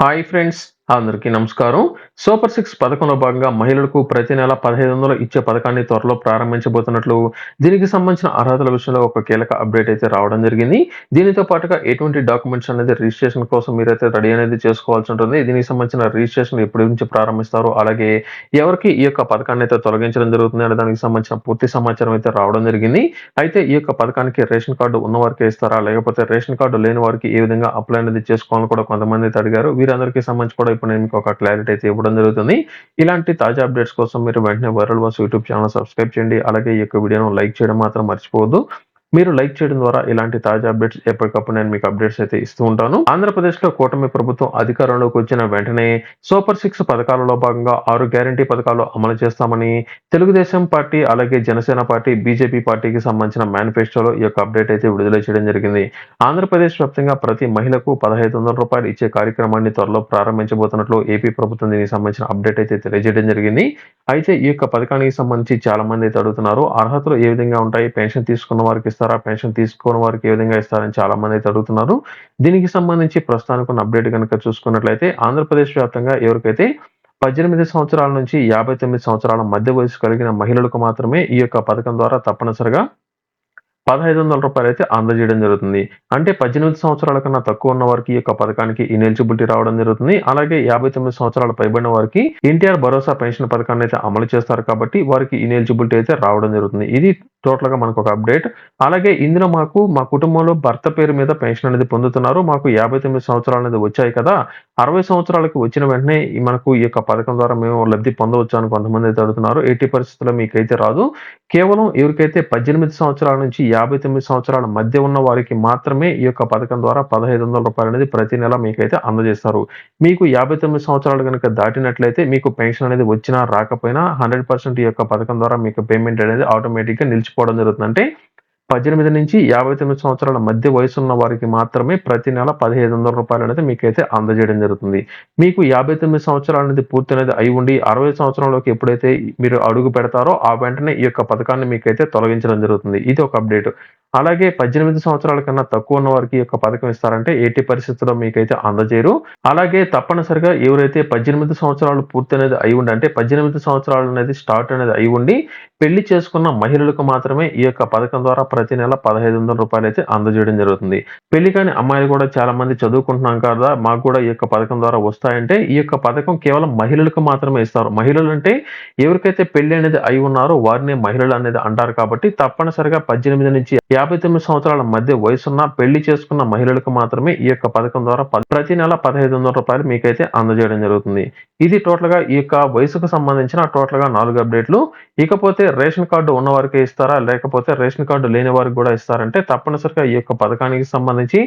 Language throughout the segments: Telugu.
hi friends. అందరికీ నమస్కారం. సూపర్ సిక్స్ పథకంలో భాగంగా మహిళలకు ప్రతి నెల పదహైదు వందలు ఇచ్చే పథకాన్ని త్వరలో ప్రారంభించబోతున్నట్లు దీనికి సంబంధించిన అర్హతల విషయంలో ఒక కీలక అప్డేట్ అయితే రావడం జరిగింది. దీనితో పాటుగా ఎటువంటి డాక్యుమెంట్స్ అనేది రిజిస్ట్రేషన్ కోసం మీరైతే రెడీ అనేది చేసుకోవాల్సి ఉంటుంది. దీనికి సంబంధించిన రిజిస్ట్రేషన్ ఎప్పటి నుంచి ప్రారంభిస్తారు అలాగే ఎవరికి ఈ యొక్క పథకాన్ని అయితే తొలగించడం జరుగుతుంది అనే దానికి సంబంధించిన పూర్తి సమాచారం అయితే రావడం జరిగింది. అయితే ఈ యొక్క పథకానికి రేషన్ కార్డు ఉన్న వారికి ఇస్తారా? లేకపోతే రేషన్ కార్డు లేని వారికి ఏ విధంగా అప్లై అనేది చేసుకోవాలని కూడా కొంతమంది అయితే అడిగారు. వీరందరికీ సంబంధించి కూడా ఇప్పుడు మీకు ఒక క్లారిటీ అయితే ఇవ్వడం జరుగుతుంది. ఇలాంటి తాజా అప్డేట్స్ కోసం మీరు వెంటనే Viral Vas YouTube channel subscribe చేయండి. అలాగే ఈ యొక్క వీడియోను లైక్ చేయడం మాత్రం మర్చిపోవద్దు. మీరు లైక్ చేయడం ద్వారా ఇలాంటి తాజా అప్డేట్స్ ఎప్పటికప్పుడు నేను మీకు అప్డేట్స్ అయితే ఇస్తూ ఉంటాను. ఆంధ్రప్రదేశ్లో కూటమి ప్రభుత్వం అధికారంలోకి వచ్చిన వెంటనే సూపర్ సిక్స్ పథకాలలో భాగంగా ఆరు గ్యారంటీ పథకాలు అమలు చేస్తామని తెలుగుదేశం పార్టీ అలాగే జనసేన పార్టీ బీజేపీ పార్టీకి సంబంధించిన మేనిఫెస్టోలో ఈ యొక్క అప్డేట్ అయితే విడుదల చేయడం జరిగింది. ఆంధ్రప్రదేశ్ వ్యాప్తంగా ప్రతి మహిళకు పదహైదు వందల రూపాయలు ఇచ్చే కార్యక్రమాన్ని త్వరలో ప్రారంభించబోతున్నట్లు ఏపీ ప్రభుత్వం దీనికి సంబంధించిన అప్డేట్ అయితే తెలియజేయడం జరిగింది. అయితే ఈ యొక్క పథకానికి సంబంధించి చాలా మంది అయితే అడుగుతున్నారు అర్హతలు ఏ విధంగా ఉంటాయి పెన్షన్ తీసుకున్న వారికి ఇస్తారు పెన్షన్ తీసుకోని వారికి ఏ విధంగా ఇస్తారని చాలా మంది అయితే అడుగుతున్నారు. దీనికి సంబంధించి ప్రస్తుతానికి ఉన్న అప్డేట్ కనుక చూసుకున్నట్లయితే ఆంధ్రప్రదేశ్ వ్యాప్తంగా ఎవరికైతే పద్దెనిమిది సంవత్సరాల నుంచి యాభై తొమ్మిది సంవత్సరాల మధ్య వయసు కలిగిన మహిళలకు మాత్రమే ఈ యొక్క పథకం ద్వారా తప్పనిసరిగా పదహైదు వందల రూపాయలు అయితే అందజేయడం జరుగుతుంది. అంటే పద్దెనిమిది సంవత్సరాల కన్నా తక్కువ ఉన్న వారికి ఈ యొక్క పథకానికి ఇనెలిజిబిలిటీ రావడం జరుగుతుంది. అలాగే యాభై తొమ్మిది సంవత్సరాల పైబడిన వారికి ఎన్టీఆర్ భరోసా పెన్షన్ పథకాన్ని అయితే అమలు చేస్తారు కాబట్టి వారికి ఇనెలిజిబిలిటీ అయితే రావడం జరుగుతుంది. ఇది టోటల్గా మనకు ఒక అప్డేట్. అలాగే ఇందులో మాకు మా కుటుంబంలో భర్త పేరు మీద పెన్షన్ అనేది పొందుతున్నారు. మాకు యాభై తొమ్మిది సంవత్సరాలు అనేది వచ్చాయి కదా. అరవై సంవత్సరాలకు వచ్చిన వెంటనే మనకు ఈ యొక్క పథకం ద్వారా మేము లబ్ధి పొందవచ్చు అని కొంతమంది అయితే అడుగుతున్నారు. ఎట్టి పరిస్థితుల్లో మీకైతే రాదు. కేవలం ఎవరికైతే పద్దెనిమిది సంవత్సరాల నుంచి యాభై తొమ్మిది సంవత్సరాల మధ్య ఉన్న వారికి మాత్రమే ఈ యొక్క పథకం ద్వారా పదహైదు వందల రూపాయలు అనేది ప్రతి నెల మీకైతే అందజేస్తారు. మీకు యాభై తొమ్మిది సంవత్సరాలు కనుక దాటినట్లయితే మీకు పెన్షన్ అనేది వచ్చినా రాకపోయినా హండ్రెడ్ పర్సెంట్ ఈ యొక్క పథకం ద్వారా మీకు పేమెంట్ అనేది ఆటోమేటిక్గా నిలిచిపోవడం జరుగుతుంది అంటే పద్దెనిమిది నుంచి యాభై తొమ్మిది సంవత్సరాల మధ్య వయసు ఉన్న వారికి మాత్రమే ప్రతి నెల పదిహేను వందల రూపాయలు అనేది మీకైతే అందజేయడం జరుగుతుంది. మీకు యాభై తొమ్మిది సంవత్సరాలు అనేది పూర్తి అనేది అయి ఉండి అరవై సంవత్సరంలోకి ఎప్పుడైతే మీరు అడుగు పెడతారో ఆ వెంటనే ఈ యొక్క పథకాన్ని మీకైతే తొలగించడం జరుగుతుంది. ఇది ఒక అప్డేట్. అలాగే పద్దెనిమిది సంవత్సరాల కన్నా తక్కువ ఉన్న వారికి ఈ యొక్క పథకం ఇస్తారంటే ఎట్టి పరిస్థితుల్లో మీకైతే అందజేయరు. అలాగే తప్పనిసరిగా ఎవరైతే పద్దెనిమిది సంవత్సరాలు పూర్తి అనేది అయి ఉండి అంటే పద్దెనిమిది సంవత్సరాలు అనేది స్టార్ట్ అనేది అయి ఉండి పెళ్ళి చేసుకున్న మహిళలకు మాత్రమే ఈ యొక్క పథకం ద్వారా ప్రతి నెల పదహైదు వందల రూపాయలు అయితే అందజేయడం జరుగుతుంది. పెళ్ళి కాని అమ్మాయిలు కూడా చాలా మంది చదువుకుంటున్నాం కదా మాకు కూడా ఈ యొక్క పథకం ద్వారా వస్తాయంటే ఈ యొక్క పథకం కేవలం మహిళలకు మాత్రమే ఇస్తారు. మహిళలు అంటే ఎవరికైతే పెళ్ళి అనేది అయి ఉన్నారో వారిని మహిళలు అనేది అంటారు కాబట్టి తప్పనిసరిగా పద్దెనిమిది నుంచి యాభై తొమ్మిది సంవత్సరాల మధ్య వయసున్న పెళ్ళి చేసుకున్న మహిళలకు మాత్రమే ఈ యొక్క పథకం ద్వారా ప్రతి నెల పదహైదు వందల రూపాయలు మీకైతే అందజేయడం జరుగుతుంది. ఇది టోటల్గా ఈ యొక్క వయసుకు సంబంధించిన టోటల్గా నాలుగు అప్డేట్లు. ఇకపోతే రేషన్ కార్డు ఉన్న వారికి ఇస్తారా? లేకపోతే రేషన్ కార్డు లేని వారికి కూడా ఇస్తారంటే తప్పనిసరిగా ఈ యొక్క పథకానికి సంబంధించి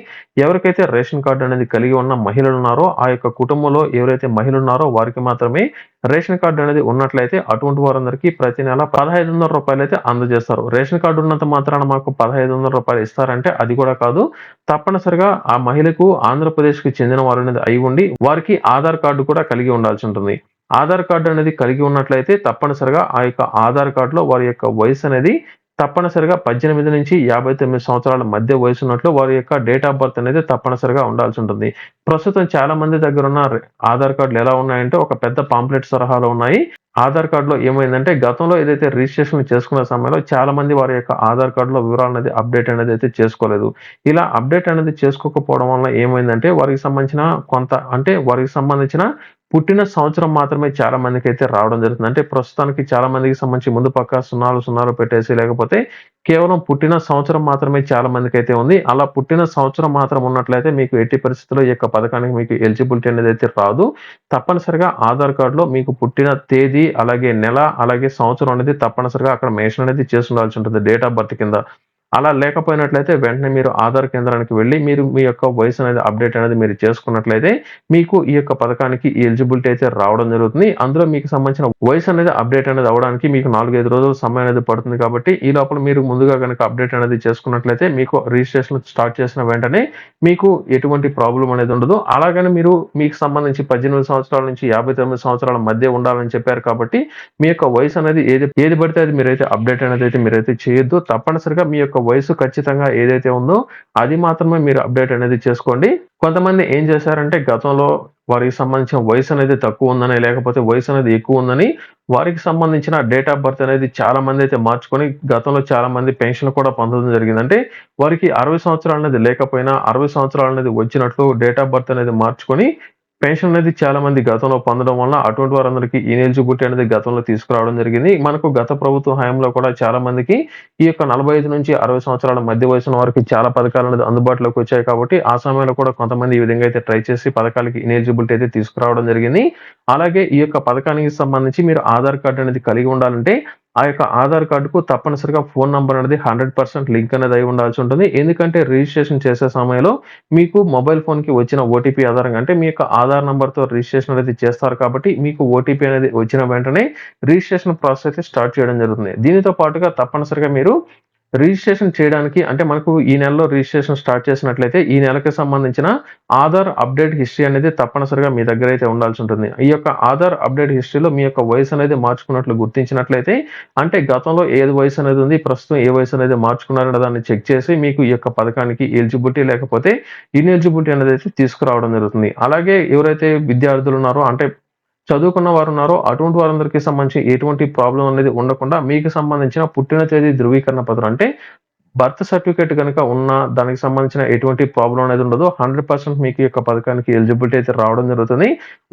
ఎవరికైతే రేషన్ కార్డు అనేది కలిగి ఉన్న మహిళలు ఉన్నారో ఆ యొక్క కుటుంబంలో ఎవరైతే మహిళలు ఉన్నారో వారికి మాత్రమే రేషన్ కార్డు అనేది ఉన్నట్లయితే అటువంటి వారందరికీ ప్రతి నెల పదహైదు వందల రూపాయలు అయితే అందజేస్తారు. రేషన్ కార్డు ఉన్నంత మాత్రాన మాకు పదహైదు వందల రూపాయలు ఇస్తారంటే అది కూడా కాదు తప్పనిసరిగా ఆ మహిళకు ఆంధ్రప్రదేశ్కి చెందిన వారు అనేది అయి ఉండి వారికి ఆధార్ కార్డు కూడా కలిగి ఉండాల్సి ఉంటుంది. ఆధార్ కార్డు అనేది కలిగి ఉన్నట్లయితే తప్పనిసరిగా ఆ యొక్క ఆధార్ కార్డులో వారి యొక్క వయసు అనేది తప్పనిసరిగా పద్దెనిమిది నుంచి యాభై తొమ్మిది సంవత్సరాల మధ్య వయసు ఉన్నట్లు వారి యొక్క డేట్ ఆఫ్ బర్త్ అనేది తప్పనిసరిగా ఉండాల్సి ఉంటుంది. ప్రస్తుతం చాలా మంది దగ్గర ఉన్న ఆధార్ కార్డులు ఎలా ఉన్నాయంటే ఒక పెద్ద పాంప్లెట్ సలహాలు ఉన్నాయి. ఆధార్ కార్డులో ఏమైందంటే గతంలో ఏదైతే రిజిస్ట్రేషన్ చేసుకున్న సమయంలో చాలా మంది వారి యొక్క ఆధార్ కార్డులో వివరాలు అనేది అప్డేట్ అనేది అయితే చేసుకోలేదు. ఇలా అప్డేట్ అనేది చేసుకోకపోవడం వల్ల ఏమైందంటే వారికి సంబంధించిన కొంత అంటే వారికి సంబంధించిన పుట్టిన సంవత్సరం మాత్రమే చాలా మందికి అయితే రావడం జరుగుతుంది. అంటే ప్రస్తుతానికి చాలా మందికి సంబంధించి ముందు పక్క సున్నాలు సున్నాలు పెట్టేసి లేకపోతే కేవలం పుట్టిన సంవత్సరం మాత్రమే చాలా మందికి అయితే ఉంది. అలా పుట్టిన సంవత్సరం మాత్రం ఉన్నట్లయితే మీకు ఎట్టి పరిస్థితుల్లో ఈ యొక్క పథకానికి మీకు ఎలిజిబిలిటీ అనేది అయితే రాదు. తప్పనిసరిగా ఆధార్ కార్డులో మీకు పుట్టిన తేదీ అలాగే నెల అలాగే సంవత్సరం అనేది తప్పనిసరిగా అక్కడ మెన్షన్ అనేది చేసి ఉండాల్సి ఉంటుంది. డేట్ ఆఫ్ బర్త్ కింద అలా లేకపోయినట్లయితే వెంటనే మీరు ఆధార్ కేంద్రానికి వెళ్ళి మీరు మీ యొక్క వయసు అనేది అప్డేట్ అనేది మీరు చేసుకున్నట్లయితే మీకు ఈ యొక్క పథకానికి ఎలిజిబిలిటీ అయితే రావడం జరుగుతుంది. అందులో మీకు సంబంధించిన వయసు అనేది అప్డేట్ అనేది అవడానికి మీకు నాలుగైదు రోజుల సమయం అనేది పడుతుంది కాబట్టి ఈ లోపల మీరు ముందుగా కనుక అప్డేట్ అనేది చేసుకున్నట్లయితే మీకు రిజిస్ట్రేషన్ స్టార్ట్ చేసిన వెంటనే మీకు ఎటువంటి ప్రాబ్లం అనేది ఉండదు. అలాగని మీరు మీకు సంబంధించి పద్దెనిమిది సంవత్సరాల నుంచి యాభై తొమ్మిది సంవత్సరాల మధ్య ఉండాలని చెప్పారు కాబట్టి మీ యొక్క వయసు అనేది ఏది ఏది పడితే అది మీరైతే అప్డేట్ అనేది అయితే మీరైతే చేయొద్దు. తప్పనిసరిగా మీ యొక్క వయసు ఖచ్చితంగా ఏదైతే ఉందో అది మాత్రమే మీరు అప్డేట్ అనేది చేసుకోండి. కొంతమంది ఏం చేశారంటే గతంలో వారికి సంబంధించిన వయసు అనేది తక్కువ ఉందని, లేకపోతే వయసు అనేది ఎక్కువ ఉందని, వారికి సంబంధించిన డేట్ ఆఫ్ బర్త్ అనేది చాలా మంది అయితే మార్చుకొని గతంలో చాలా మంది పెన్షన్ కూడా పొందడం జరిగిందంటే వారికి 60 సంవత్సరాలు అనేది లేకపోయినా 60 సంవత్సరాలు అనేది వచ్చినట్లు డేట్ ఆఫ్ బర్త్ అనేది మార్చుకొని పెన్షన్ అనేది చాలా మంది గతంలో పొందడం వల్ల అటువంటి వారందరికీ ఇనెలిజిబిలిటీ అనేది గతంలో తీసుకురావడం జరిగింది. మనకు గత ప్రభుత్వ హయాంలో కూడా చాలా మందికి ఈ యొక్క 45-60 సంవత్సరాల మధ్య వయసున్న వారికి చాలా పథకాలు అనేది అందుబాటులోకి వచ్చాయి కాబట్టి, ఆ సమయంలో కూడా కొంతమంది ఈ విధంగా అయితే ట్రై చేసి పథకాలకి ఇనెలిజిబిలిటీ అయితే తీసుకురావడం జరిగింది. అలాగే ఈ యొక్క పథకానికి సంబంధించి మీరు ఆధార్ కార్డ్ అనేది కలిగి ఉండాలంటే, ఆ యొక్క ఆధార్ కార్డుకు తప్పనిసరిగా ఫోన్ నంబర్ అనేది 100% లింక్ అనేది అయి ఉండాల్సి ఉంటుంది. ఎందుకంటే రిజిస్ట్రేషన్ చేసే సమయంలో మీకు మొబైల్ ఫోన్‌కి వచ్చిన ఓటీపీ ఆధారంగా అంటే మీ యొక్క ఆధార్ నెంబర్తో రిజిస్ట్రేషన్ అనేది చేస్తారు కాబట్టి, మీకు ఓటీపీ అనేది వచ్చిన వెంటనే రిజిస్ట్రేషన్ ప్రాసెస్ అయితే స్టార్ట్ చేయడం జరుగుతుంది. దీనితో పాటుగా తప్పనిసరిగా మీరు రిజిస్ట్రేషన్ చేయడానికి అంటే మనకు ఈ నెలలో రిజిస్ట్రేషన్ స్టార్ట్ చేసినట్లయితే, ఈ నెలకి సంబంధించిన ఆధార్ అప్డేట్ హిస్టరీ అనేది తప్పనిసరిగా మీ దగ్గర అయితే ఉండాల్సి ఉంటుంది. ఈ యొక్క ఆధార్ అప్డేట్ హిస్టరీలో మీ యొక్క వయసు అనేది మార్చుకున్నట్లు గుర్తించినట్లయితే, అంటే గతంలో ఏది వయసు అనేది ఉంది, ప్రస్తుతం ఏ వయసు అనేది మార్చుకున్నారనే దాన్ని చెక్ చేసి మీకు ఈ యొక్క పథకానికి ఎలిజిబిలిటీ లేకపోతే ఇన్ఎలిజిబిలిటీ అనేది అయితే తీసుకురావడం జరుగుతుంది. అలాగే ఎవరైతే విద్యార్థులు ఉన్నారో అంటే చదువుకున్న వారు ఉన్నారో అటువంటి వారందరికీ సంబంధించి ఎటువంటి ప్రాబ్లం అనేది ఉండకుండా మీకు సంబంధించిన పుట్టిన తేదీ ధృవీకరణ పత్రం అంటే బర్త్ సర్టిఫికేట్ కనుక ఉన్న దానికి సంబంధించిన ఎటువంటి ప్రాబ్లం అనేది ఉండదు. 100% మీకు యొక్క పథకానికి ఎలిజిబిలిటీ అయితే రావడం జరుగుతుంది.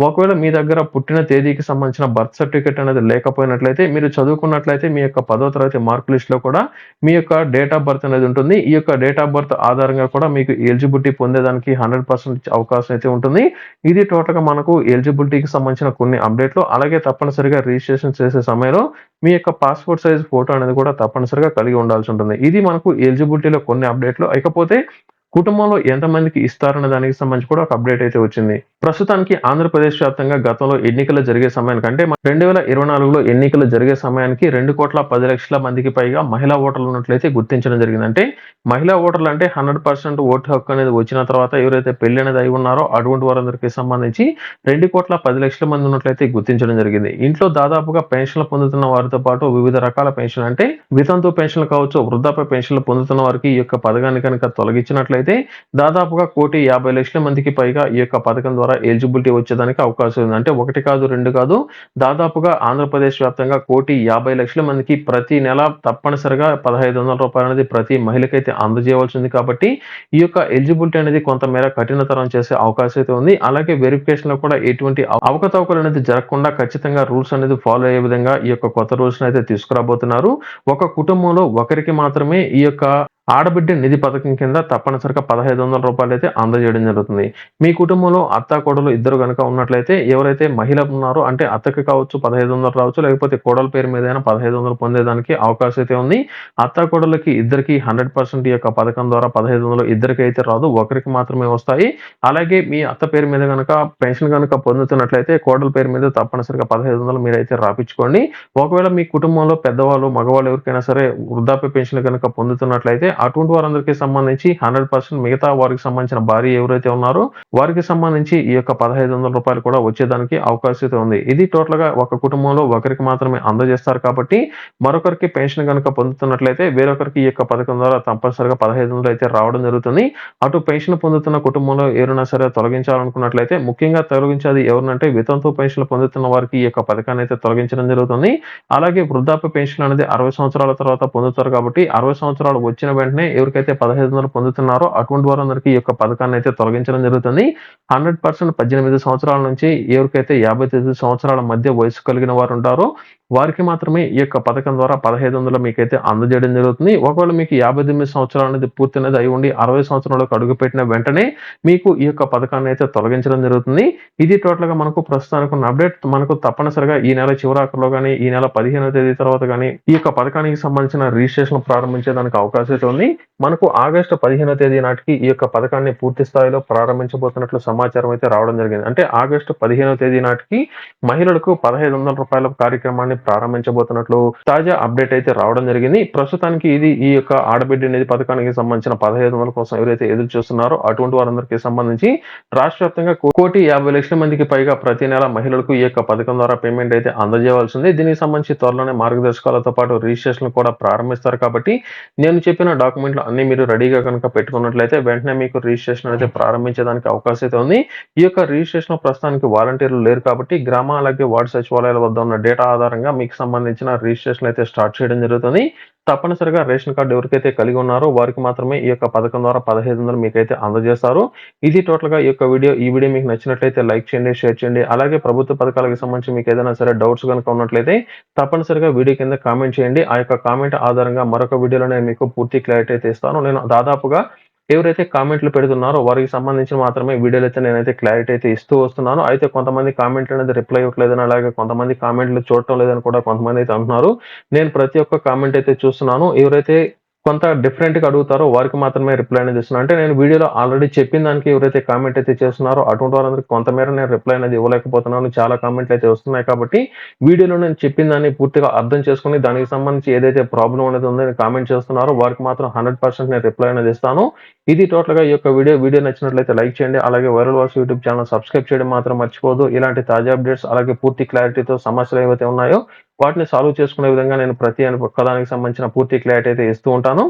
ఒకవేళ మీ దగ్గర పుట్టిన తేదీకి సంబంధించిన బర్త్ సర్టిఫికేట్ అనేది లేకపోయినట్లయితే, మీరు చదువుకున్నట్లయితే మీ యొక్క పదో తరగతి మార్క్ లిస్ట్‌లో కూడా మీ యొక్క డేట్ ఆఫ్ బర్త్ అనేది ఉంటుంది. ఈ యొక్క డేట్ ఆఫ్ బర్త్ ఆధారంగా కూడా మీకు ఎలిజిబిలిటీ పొందేదానికి 100% అవకాశం అయితే ఉంటుంది. ఇది టోటల్‌గా మనకు ఎలిజిబిలిటీకి సంబంధించిన కొన్ని అప్డేట్‌లు. అలాగే తప్పనిసరిగా రిజిస్ట్రేషన్ చేసే సమయంలో మీ యొక్క పాస్‌పోర్ట్ సైజ్ ఫోటో అనేది కూడా తప్పనిసరిగా కలిగి ఉండాల్సి ఉంటుంది. ఇది మనకు ఎలిజిబిలిటీలో కొన్ని అప్డేట్‌లు. ఇకపోతే కుటుంబంలో ఎంతమందికి ఇస్తారన్న దానికి సంబంధించి కూడా ఒక అప్డేట్ అయితే వచ్చింది. ప్రస్తుతానికి ఆంధ్రప్రదేశ్ వ్యాప్తంగా గతంలో ఎన్నికలు జరిగే సమయానికి అంటే 2024లో ఎన్నికలు జరిగే సమయానికి 2,10,00,000 మందికి పైగా మహిళా ఓటర్లు ఉన్నట్లయితే గుర్తించడం జరిగింది. అంటే మహిళా ఓటర్లు అంటే 100% ఓటు హక్కు అనేది వచ్చిన తర్వాత ఎవరైతే పెళ్ళి అనేది అయి ఉన్నారో అటువంటి వారందరికీ సంబంధించి 2,10,00,000 మంది ఉన్నట్లయితే గుర్తించడం జరిగింది. ఇంట్లో దాదాపుగా పెన్షన్‌లు పొందుతున్న వారితో పాటు వివిధ రకాల పెన్షన్ అంటే వితంతు పెన్షన్‌లు కావచ్చు, వృద్ధాప్య పెన్షన్‌లు పొందుతున్న వారికి ఈ యొక్క పథకాన్ని కనుక తొలగించినట్లయితే దాదాపుగా కోటి యాభై లక్షల మందికి పైగా ఈ యొక్క పథకం ద్వారా ఎలిజిబిలిటీ వచ్చేదానికి అవకాశం ఉంది. అంటే ఒకటి కాదు, రెండు కాదు దాదాపుగా ఆంధ్రప్రదేశ్ వ్యాప్తంగా కోటి యాభై లక్షల మందికి ప్రతి నెల తప్పనిసరిగా పదహైదు వందల రూపాయలు అనేది ప్రతి మహిళకైతే అందజేయవలసి ఉంది కాబట్టి, ఈ యొక్క ఎలిజిబిలిటీ అనేది కొంతమేర కఠినతరం చేసే అవకాశం అయితే ఉంది. అలాగే వెరిఫికేషన్లో కూడా ఎటువంటి అవకతవకలు అనేది జరగకుండా ఖచ్చితంగా రూల్స్ అనేది ఫాలో అయ్యే విధంగా ఈ యొక్క కొత్త రూల్స్‌ని అయితే తీసుకురాబోతున్నారు. ఒక కుటుంబంలో ఒకరికి మాత్రమే ఈ యొక్క ఆడబిడ్డ నిధి పథకం కింద తప్పనిసరిగా పదహైదు వందల రూపాయలు అయితే అందజేయడం జరుగుతుంది. మీ కుటుంబంలో అత్త, కోడలు ఇద్దరు కనుక ఉన్నట్లయితే ఎవరైతే మహిళ ఉన్నారో అంటే అత్తకి కావచ్చు 1,500 రావచ్చు, లేకపోతే కోడల పేరు మీద అయినా 1,500 పొందేదానికి అవకాశం అయితే ఉంది. అత్త, కోడలకి ఇద్దరికి హండ్రెడ్ పర్సెంట్ యొక్క పథకం ద్వారా 1,500 ఇద్దరికైతే రాదు. ఒకరికి మాత్రమే వస్తాయి. అలాగే మీ అత్త పేరు మీద కనుక పెన్షన్ కనుక పొందుతున్నట్లయితే కోడల పేరు మీద తప్పనిసరిగా 1,500 మీరైతే రాపించుకోండి ఒకవేళ మీ కుటుంబంలో పెద్దవాళ్ళు, మగవాళ్ళు ఎవరికైనా సరే వృద్ధాప్య పెన్షన్ కనుక పొందుతున్నట్లయితే అటువంటి వారందరికీ సంబంధించి 100% మిగతా వారికి సంబంధించిన భార్య ఎవరైతే ఉన్నారో వారికి సంబంధించి ఈ యొక్క పదహైదు వందల రూపాయలు కూడా వచ్చేదానికి అవకాశం అయితే ఉంది. ఇది టోటల్గా ఒక కుటుంబంలో ఒకరికి మాత్రమే అందజేస్తారు కాబట్టి, మరొకరికి పెన్షన్ కనుక పొందుతున్నట్లయితే వేరొకరికి ఈ యొక్క పథకం ద్వారా తప్పనిసరిగా 1,500 అయితే రావడం జరుగుతుంది. అటు పెన్షన్ పొందుతున్న కుటుంబంలో ఎవరైనా సరే తొలగించాలనుకున్నట్లయితే ముఖ్యంగా తొలగించేది ఎవరినంటే వితంతు పెన్షన్‌లు పొందుతున్న వారికి ఈ యొక్క పథకాన్ని అయితే తొలగించడం జరుగుతుంది. అలాగే వృద్ధాప్య పెన్షన్ అనేది 60 సంవత్సరాల తర్వాత పొందుతారు కాబట్టి 60 సంవత్సరాలు వచ్చిన వెంటనే ఎవరికైతే 1,500 పొందుతున్నారో అటువంటి వారందరికీ ఈ యొక్క పథకాన్ని అయితే తొలగించడం జరుగుతుంది. 100% 18 సంవత్సరాల నుంచి ఎవరికైతే 59 సంవత్సరాల మధ్య వయసు కలిగిన వారు ఉంటారో వారికి మాత్రమే ఈ యొక్క పథకం ద్వారా 1,500 మీకైతే అందజేయడం జరుగుతుంది. ఒకవేళ మీకు 58 సంవత్సరాలు అనేది పూర్తి అనేది అయి ఉండి అరవై సంవత్సరాలకు అడుగుపెట్టిన వెంటనే మీకు ఈ యొక్క పథకాన్ని అయితే తొలగించడం జరుగుతుంది. ఇది టోటల్‌గా మనకు ప్రస్తుతానికి ఉన్న అప్డేట్. మనకు తప్పనిసరిగా ఈ నెల చివరాఖరులో కానీ ఈ నెల 15వ తేదీ తర్వాత కానీ ఈ యొక్క పథకానికి సంబంధించిన రిజిస్ట్రేషన్ ప్రారంభించేదానికి అవకాశం అయితే ఉంది. మనకు ఆగస్టు 15వ తేదీ నాటికి ఈ యొక్క పథకాన్ని పూర్తి స్థాయిలో ప్రారంభించబోతున్నట్లు సమాచారం అయితే రావడం జరిగింది. అంటే ఆగస్టు 15వ తేదీ నాటికి మహిళలకు పదహైదు రూపాయల కార్యక్రమాన్ని ప్రారంభించబోతున్నట్లు తాజా అప్డేట్ అయితే రావడం జరిగింది. ప్రస్తుతానికి ఇది ఈ యొక్క ఆడబిడ్డ నిధి పథకానికి సంబంధించిన 1,500 కోసం ఎవరైతే ఎదురు చూస్తున్నారో అటువంటి వారందరికీ సంబంధించి రాష్ట్ర వ్యాప్తంగా కోటి యాభై లక్షల మందికి పైగా ప్రతి నెల మహిళలకు ఈ యొక్క పథకం ద్వారా పేమెంట్ అయితే అందజేయవలసింది దీనికి సంబంధించి త్వరలోనే మార్గదర్శకాలతో పాటు రిజిస్ట్రేషన్ కూడా ప్రారంభిస్తారు కాబట్టి నేను చెప్పిన డాక్యుమెంట్లు అన్ని మీరు రెడీగా కనుక పెట్టుకున్నట్లయితే వెంటనే మీకు రిజిస్ట్రేషన్ అయితే ప్రారంభించడానికి అవకాశం అయితే ఉంది. ఈ యొక్క రిజిస్ట్రేషన్ ప్రస్తుతానికి వాలంటీర్లు లేరు కాబట్టి గ్రామ అలాగే వార్డు సచివాలయాల వద్ద ఉన్న డేటా ఆధారంగా మీకు సంబంధించిన రిజిస్ట్రేషన్ అయితే స్టార్ట్ చేయడం జరుగుతుంది. తప్పనిసరిగా రేషన్ కార్డు ఎవరికైతే కలిగి ఉన్నారో వారికి మాత్రమే ఈ యొక్క పథకం ద్వారా పదహైదు వందలు మీకైతే అందజేస్తారు. ఇది టోటల్గా ఈ యొక్క వీడియో. ఈ వీడియో మీకు నచ్చినట్లయితే లైక్ చేయండి షేర్ చేయండి. అలాగే ప్రభుత్వ పథకాలకు సంబంధించి మీకు ఏదైనా సరే డౌట్స్ కనుక ఉన్నట్లయితే తప్పనిసరిగా వీడియో కింద కామెంట్ చేయండి. ఆ యొక్క కామెంట్ ఆధారంగా మరొక వీడియోలో నేను మీకు పూర్తి క్లారిటీ అయితే ఇస్తాను. నేను దాదాపుగా ఎవరైతే కామెంట్లు పెడుతున్నారో వారికి సంబంధించి మాత్రమే వీడియోలు అయితే నేనైతే క్లారిటీ అయితే ఇస్తూ వస్తున్నాను. అయితే కొంతమంది కామెంట్లు అనేది రిప్లై ఇవ్వట్లేదని అలాగే కొంతమంది కామెంట్లు చూడటం లేదని కూడా కొంతమంది అయితే అంటున్నారు. నేను ప్రతి ఒక్క కామెంట్ అయితే చూస్తున్నాను. ఎవరైతే కొంత డిఫరెంట్గా అడుగుతారో వారికి మాత్రమే రిప్లై అనేది ఇస్తున్నాను అంటే నేను వీడియోలో ఆల్రెడీ చెప్పిన దానికి ఎవరైతే కామెంట్ అయితే చేస్తున్నారో అటువంటి వారందరికీ కొంతమేర నేను రిప్లై అనేది ఇవ్వలేకపోతున్నాను. చాలా కామెంట్లు అయితే వస్తున్నాయి కాబట్టి వీడియోలో నేను చెప్పిన దాన్ని పూర్తిగా అర్థం చేసుకుని దానికి సంబంధించి ఏదైతే ప్రాబ్లం అనేది ఉందో కామెంట్ చేస్తున్నారో వారికి మాత్రం హండ్రెడ్ పర్సెంట్ నేను రిప్లై అనేది ఇస్తాను. ఇది టోటల్గా ఈ యొక్క వీడియో. వీడియో నచ్చినట్లయితే లైక్ చేయండి. అలాగే Viral Vas YouTube channel subscribe చేయడం మాత్రం మర్చిపోదు ఇలాంటి తాజా అప్డేట్స్ అలాగే పూర్తి క్లారిటీతో సమస్యలు ఏవైతే ఉన్నాయో వాటిని సాల్వ్ చేసుకునే విధంగా నేను ప్రతి ఒక్కదానికి సంబంధించిన పూర్తి క్లారిటీ అయితే ఇస్తూ ఉంటాను.